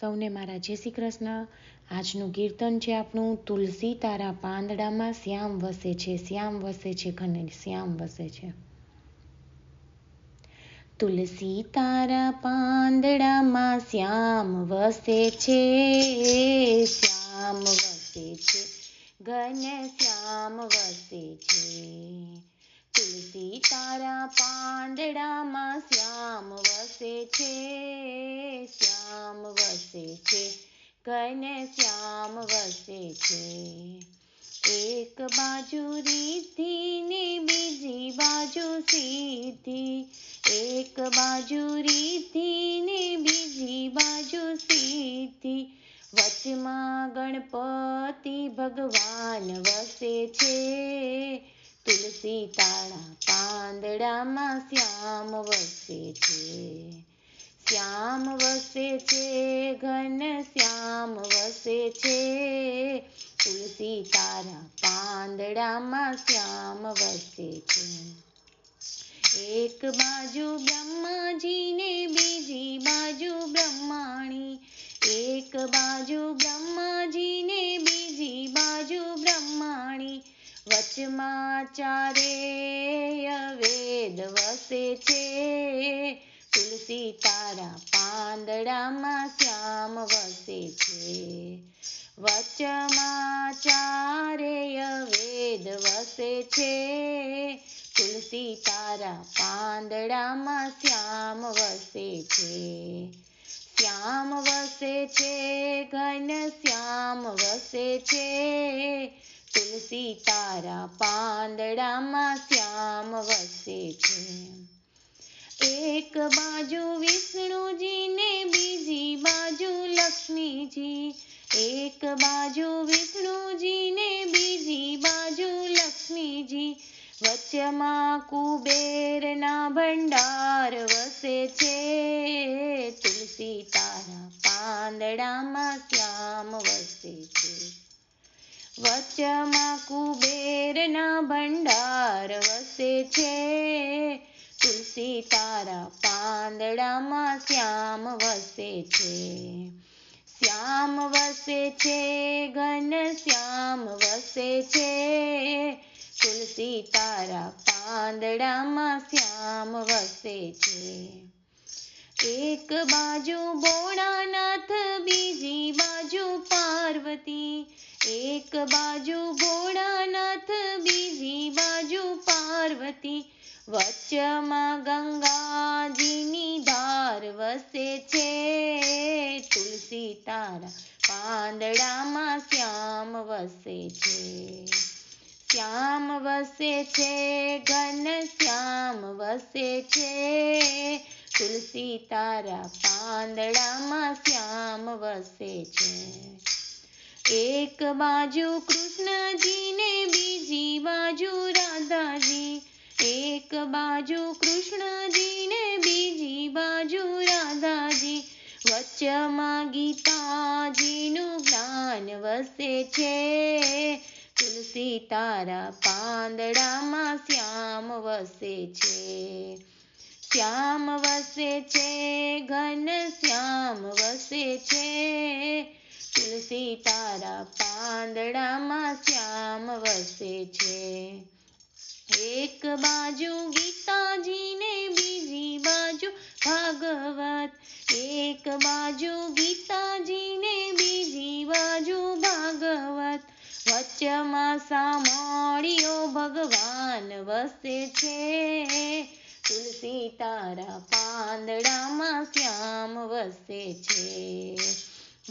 સૌને મારા જય શ્રી કૃષ્ણ. આજનું કીર્તન છે આપણું, તુલસી તારા પાંદડામાં શ્યામ વસે છે, શ્યામ વસે છે ઘને, શ્યામ વસે છે. તુલસી તારા પાંદડામાં શ્યામ વસે છે શ્યામ વસે છે, શ્યામ વસે છે કને શ્યામ વસે છે. એક બાજુ રીતિ ને બીજી બાજુ સીધી એક બાજુ રીતિ ને બીજી બાજુ સીધી વચમાં ગણપતિ ભગવાન વસે છે તુલસી તાળા પાંદડામાં શ્યામ વસે છે. શ્યામ વસે છે, ઘન શ્યામ વસે છે. તુલસી તારા પાંદડામાં શ્યામ વસે છે. એક બાજુ બ્રહ્માજી વચમાં ચારેય વેદ વસે છે તુલસી તારા પાંદડામાં શ્યામ વસે છે વચમાં ચારેય વેદ વસે છે તુલસી તારા પાંદડામાં શ્યામ વસે છે શ્યામ વસે છે ઘન શ્યામ વસે છે તુલસી તારા પાંદડામાં શ્યામ વસે છે. એક બાજુ વિષ્ણુજીને, બીજી બાજુ લક્ષ્મીજી. એક બાજુ વિષ્ણુજીને, બીજી બાજુ લક્ષ્મીજી. વચ્ચમાં કુબેરના ભંડાર વસે છે. તુલસી તારા પાંદડામાં શ્યામ વસે છે. વચ્ચમાં કુબેરના ભંડાર વસે છે. તુલસી તારા પાંદડામાં શ્યામ વસે છે. શ્યામ વસે છે, ઘન શ્યામ વસે છે. તુલસી તારા પાંદડામાં શ્યામ વસે છે. એક બાજુ ભોળાનાથ, બીજી બાજુ પાર્વતી. એક બાજુ ભોળાનાથ, બીજી બાજુ પાર્વતી. વચ્ચમાં ગંગાજીની ધાર વસે છે. તુલસી તારા પાંદડામાં શ્યામ વસે છે. શ્યામ વસે છે, ઘન શ્યામ વસે છે. તુલસી તારા પાંદડામાં શ્યામ વસે છે. એક બાજુ કૃષ્ણજીને, બીજી બાજુ રાધાજી. એક બાજુ કૃષ્ણજીને, બીજી બાજુ રાધાજી. વચ્ચમાં ગીતાજીનું જ્ઞાન વસે છે. તુલસી તારા પાંદડામાં શ્યામ વસે છે. શ્યામ વસે છે, ઘન શ્યામ વસે છે. તુલસી તારા પાંદડામાં શ્યામ વસે છે. એક બાજુ ગીતાજીને બીજી બાજુ ભાગવત. એક બાજુ ગીતાજીને બીજી બાજુ ભાગવત. વચ્ચમાં સામળીઓ ભગવાન વસે છે. તુલસી તારા પાંદડામાં શ્યામ વસે છે.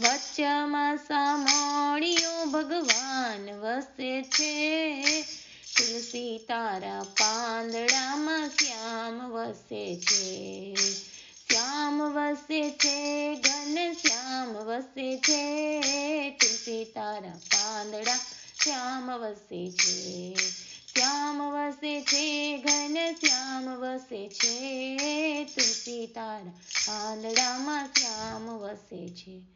વચ્ચમાં સામળીઓ ભગવાન વસે છે. તુલસી તારા પાંદડામાં શ્યામ વસે છે. શ્યામ વસે છે, ઘન શ્યામ વસે છે. તુલસી તારા પાંદડા શ્યામ વસે છે. શ્યામ વસે છે, ઘન શ્યામ વસે છે. તુલસી તારા પાંદડામાં શ્યામ વસે છે.